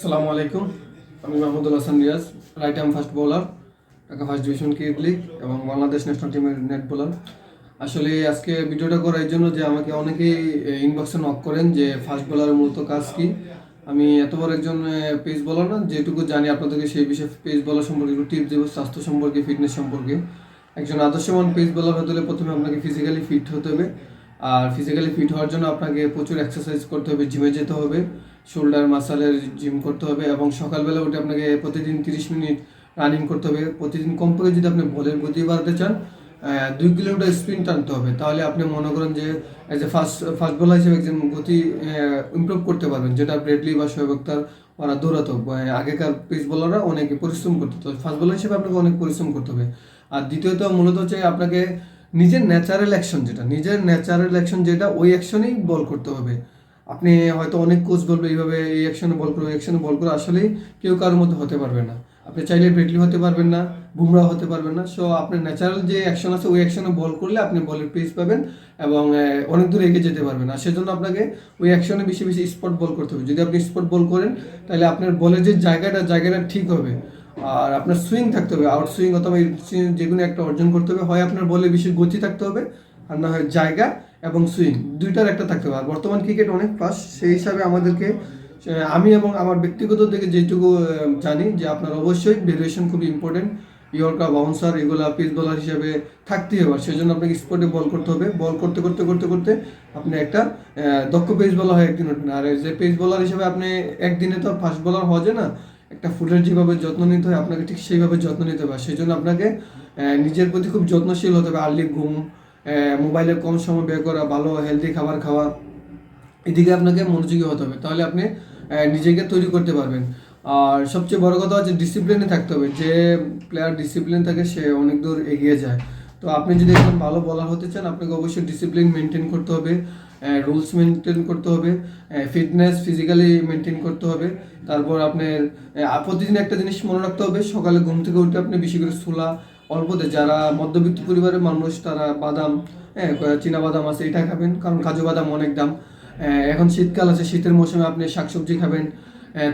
আসসালামু আলাইকুম। আমি Mahmudul Hasan Riaz right arm fast bowler Dhaka first division cricket league এবং বাংলাদেশ ন্যাশনাল টিমের নেট বোলার আসলে আজকে ভিডিওটা করার জন্য যে আমাকে অনেকেই ইনবক্সে নক করেন যে ফাস্ট বোলারের মূলত কাজ কি। আমি এত বড় একজন পেস বলার না, যেটুকু জানি আপনাদেরকে সেই বিষয়ে পেস বলার সম্পর্কে, একটু টিপস দেবো স্বাস্থ্য সম্পর্কে ফিটনেস সম্পর্কে। একজন আদর্শমান পেস বলার হতে হলে প্রথমে আপনাকে ফিজিক্যালি ফিট হতে হবে। আর ফিজিক্যালি ফিট হওয়ার জন্য আপনাকে প্রচুর এক্সারসাইজ করতে হবে জিমে যেতে হবে। শোল্ডার মাসালের জিম করতে হবে এবং সকালবেলা উঠে আপনাকে প্রতিদিন তিরিশ মিনিট রানিং করতে হবে। প্রতিদিন কমপক্ষে যদি আপনি বলের গতি বাড়াতে চান দুই কিলোমিটার স্প্রিন্ট টানতে হবে। তাহলে আপনি মনে করেন যে as a fast fast bowler হিসেবে একজন গতি ইমপ্রুভ করতে পারবেন। যেটা ব্রেডলি বা শোয়েব আক্তার ওরা দৌড়াতো। আগেকার পেস বলাররা অনেকে পরিশ্রম করতে। তো ফাস্ট বলার হিসেবে আপনাকে অনেক পরিশ্রম করতে হবে। আর দ্বিতীয়ত মূলত হচ্ছে আপনাকে নিজের ন্যাচারাল অ্যাকশন যেটা, নিজের ন্যাচারাল অ্যাকশন যেটা, ওই অ্যাকশনেই বল করতে হবে। আপনি হয়তো অনেক কোচ বলবে, এইভাবে এই অ্যাকশনে বল করো অ্যাকশনে বল করো, আসলেই কেউ কারোর মধ্যে হতে পারবে না। আপনি চাইলে ব্রেডলি হতে পারবেন না বুমরা হতে পারবেন না। সো আপনার ন্যাচারাল যে অ্যাকশন আছে, ওই অ্যাকশনে বল করলে আপনি বলের পেস পাবেন এবং অনেক দূর এগিয়ে যেতে পারবেন। আর সেজন্য আপনাকে ওই অ্যাকশনে বেশি বেশি স্পট বল করতে হবে। যদি আপনি স্পট বল করেন, তাহলে আপনার বলের যে জায়গাটা জায়গাটা ঠিক হবে। আর আপনার সুইং থাকতে হবে আউট সুইং অথবা যে কোনো একটা অর্জন করতে হবে। হয় আপনার বলে বেশি গতি থাকতে হবে, আর না হয় জায়গা এবং সুইং, দুইটার একটা থাকতে হবে। আর বর্তমান ক্রিকেট অনেক ফাস্ট সেই হিসাবে আমাদেরকে আমি এবং আমার ব্যক্তিগত থেকে যেটুকু জানি যে আপনার অবশ্যই ভেরিয়েশন খুবই ইম্পর্টেন্ট ইয়র্কা বাউন্সার এগুলো পিস বলার হিসাবে থাকতেই হবে। আর সেজন্য আপনাকে স্পটে বল করতে হবে। বল করতে করতে করতে করতে আপনি একটা দক্ষ পেস বলার হয় একদিন উঠবেন। আর যে পেস বলার হিসাবে আপনি একদিনে তো ফাস্ট বলার হওয়া যায় না, একটা ফুলের যেভাবে যত্ন নিতে হয়, আপনাকে ঠিক সেইভাবে যত্ন নিতে হবে। সেই জন্য আপনাকে নিজের প্রতি খুব যত্নশীল হতে হবে। আর্লি ঘুম মোবাইলে কম সময় ব্যয় করা, ভালো হেলদি খাবার খাওয়া, এদিকে আপনাকে মনোযোগী হতে হবে। তাহলে আপনি নিজেকে তৈরি করতে পারবেন। আর সবচেয়ে বড় কথা হচ্ছে ডিসিপ্লিনে থাকতে হবে। যে প্লেয়ার ডিসিপ্লিন থাকে, সে অনেক দূর এগিয়ে যায়। তো আপনি যদি একজন ভালো বলার হতে চান, আপনাকে অবশ্যই ডিসিপ্লিন মেনটেন করতে হবে। রুলস মেনটেন করতে হবে। ফিটনেস ফিজিক্যালি মেনটেন করতে হবে। তারপর আপনার প্রতিদিন একটা জিনিস মনে রাখতে হবে। সকালে ঘুম থেকে উঠে আপনি বেশি করে ছোলা অল্পতে যারা মধ্যবিত্ত পরিবারের মানুষ, তারা বাদাম হ্যাঁ চীনা বাদাম আছে, এটা খাবেন, কারণ কাজু বাদাম অনেক দাম। এখন শীতকাল আছে, শীতের মৌসুমে আপনি শাকসবজি খাবেন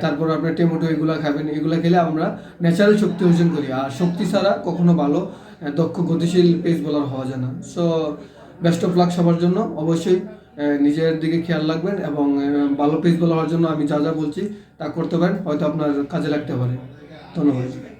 তারপর আপনার টমেটো এগুলো খাবেন, এগুলো খেলে আমরা ন্যাচারাল শক্তি অর্জন করি, আর শক্তি ছাড়া কখনো ভালো দক্ষ, গতিশীল পেস বোলার হওয়া যায় না। সো বেস্ট অফ লাক সবার জন্য, অবশ্যই নিজের দিকে খেয়াল রাখবেন এবং ভালো পেস বোলার হওয়ার জন্য আমি যা যা বলছি তা করতে পারেন, হয়তো আপনার কাজে লাগতে পারে। ধন্যবাদ।